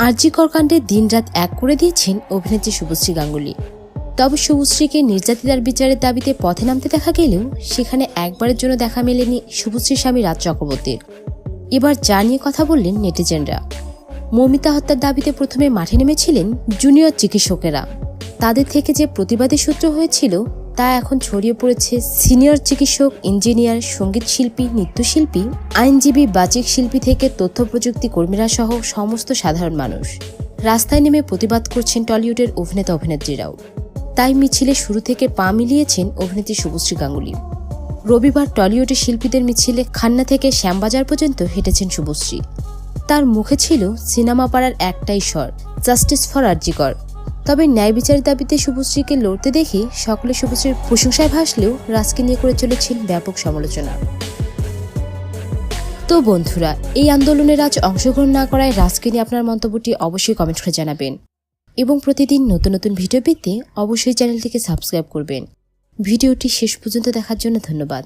আরজিকর কাণ্ডে দিনরাত এক করে দিয়েছেন অভিনেত্রী শুভশ্রী গাঙ্গুলি। তবে শুভশ্রীকে নির্যাতিতার বিচারের দাবিতে পথে নামতে দেখা গেলেও সেখানে একবারের জন্য দেখা মেলেনি শুভশ্রীর স্বামী রাজ চক্রবর্তীর। এবার যা নিয়ে কথা বললেন নেটিজেনরা। মৌমিতা হত্যার দাবিতে প্রথমে মাঠে নেমেছিলেন জুনিয়র চিকিৎসকেরা। তাদের থেকে যে প্রতিবাদী সূত্র হয়েছিল তা এখন ছড়িয়ে পড়েছে সিনিয়র চিকিৎসক, ইঞ্জিনিয়ার, সংগীত শিল্পী নৃত্যশিল্পী আইনজীবী, বাচিক শিল্পী থেকে তথ্য প্রযুক্তি কর্মীরা সহ সমস্ত সাধারণ মানুষ। রাস্তায় নেমে প্রতিবাদ করছেন টলিউডের অভিনেতা অভিনেত্রীরাও। তাই মিছিলে শুরু থেকে পা মিলিয়েছেন অভিনেত্রী শুভশ্রী গাঙ্গুলি রবিবার টলিউডের শিল্পীদের মিছিলে খান্না থেকে শ্যামবাজার পর্যন্ত হেঁটেছেন শুভশ্রী তার মুখে ছিল সিনেমা পাড়ার একটাই স্বর, জাস্টিস ফর আরজিকর। তবে ন্যায় বিচারের দাবিতে শুভশ্রীকে লড়তে দেখে সকলে শুভশ্রীর প্রশংসায় ভাসলেও রাজকে নিয়ে করে চলেছেন ব্যাপক সমালোচনা। তো বন্ধুরা, এই আন্দোলনে আজ অংশগ্রহণ না করায় রাজকে নিয়ে আপনার মন্তব্যটি অবশ্যই কমেন্ট করে জানাবেন। এবং প্রতিদিন নতুন নতুন ভিডিও পেতে অবশ্যই চ্যানেলটিকে সাবস্ক্রাইব করবেন। ভিডিওটি শেষ পর্যন্ত দেখার জন্য ধন্যবাদ।